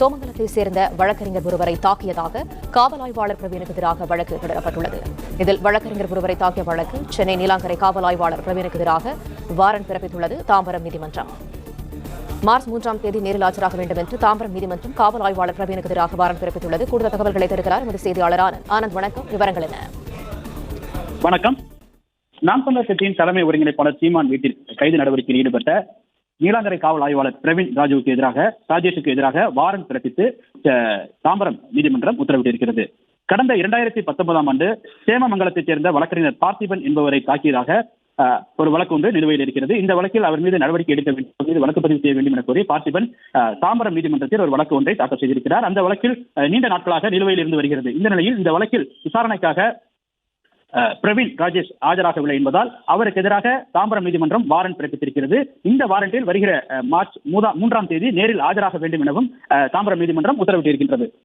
சோமங்கலத்தை சேர்ந்த வழக்கறிஞர் ஒருவரை தாக்கியதாக காவல் ஆய்வாளர் பிரவீனுக்கு எதிராக வழக்கு தொடரப்பட்டுள்ளது. இதில் வழக்கறிஞர் ஒருவரை தாக்கிய வழக்கு சென்னை நீலாங்கரை காவல் ஆய்வாளர் பிரவீனுக்கு எதிராக வாரண்ட் பிறப்பித்துள்ளது தாம்பரம் நீதிமன்றம். மார்ச் மூன்றாம் தேதி நேரில் ஆஜராக வேண்டும் என்று தாம்பரம் நீதிமன்றம் காவல் ஆய்வாளர் பிரவீனுக்கு எதிராக வாரண்ட் பிறப்பித்துள்ளது. கூடுதல் தகவல்களை தருகிறார் எமது செய்தியாளர் ஆனந்த் ஆனந்த். வணக்கம். விவரங்கள் என்ன? வணக்கம். நாம் தமிழர் கட்சியின் தலைமை ஒருங்கிணைப்பாளர் சீமான் வீட்டில் கைது நடவடிக்கையில் ஈடுபட்ட நீலாங்கரை காவல் ஆய்வாளர் பிரவீன் ராஜுவுக்கு எதிராக ராஜேஷுக்கு எதிராக வாரண்ட் பிறப்பித்து தாம்பரம் நீதிமன்றம் உத்தரவிட்டிருக்கிறது. கடந்த இரண்டாயிரத்தி பத்தொன்பதாம் ஆண்டு சேமமங்கலத்தைச் சேர்ந்த வழக்கறிஞர் பார்த்திபன் என்பவரை தாக்கியதாக அஹ், ஒரு வழக்கு ஒன்று நிலுவையில் இருக்கிறது. இந்த வழக்கில் அவர் மீது நடவடிக்கை எடுக்க வேண்டும் மீது வழக்கு பதிவு செய்ய வேண்டும் என கோரி பார்த்திபன் தாம்பரம் நீதிமன்றத்தில் ஒரு வழக்கு ஒன்றை தாக்கல் செய்திருக்கிறார். அந்த வழக்கில் நீண்ட நாட்களாக நிலுவையில் இருந்து வருகிறது. இந்த நிலையில் இந்த வழக்கில் விசாரணைக்காக பிரவீன் ராஜேஷ் ஆஜராகவில்லை என்பதால் அவருக்கு எதிராக தாம்பரம் நீதிமன்றம் வாரண்ட் பிறப்பித்திருக்கிறது. இந்த வாரண்டில் வருகிற மார்ச் மூன்றாம் தேதி நேரில் ஆஜராக வேண்டும் எனவும் தாம்பரம் நீதிமன்றம் உத்தரவிட்டிருக்கின்றது.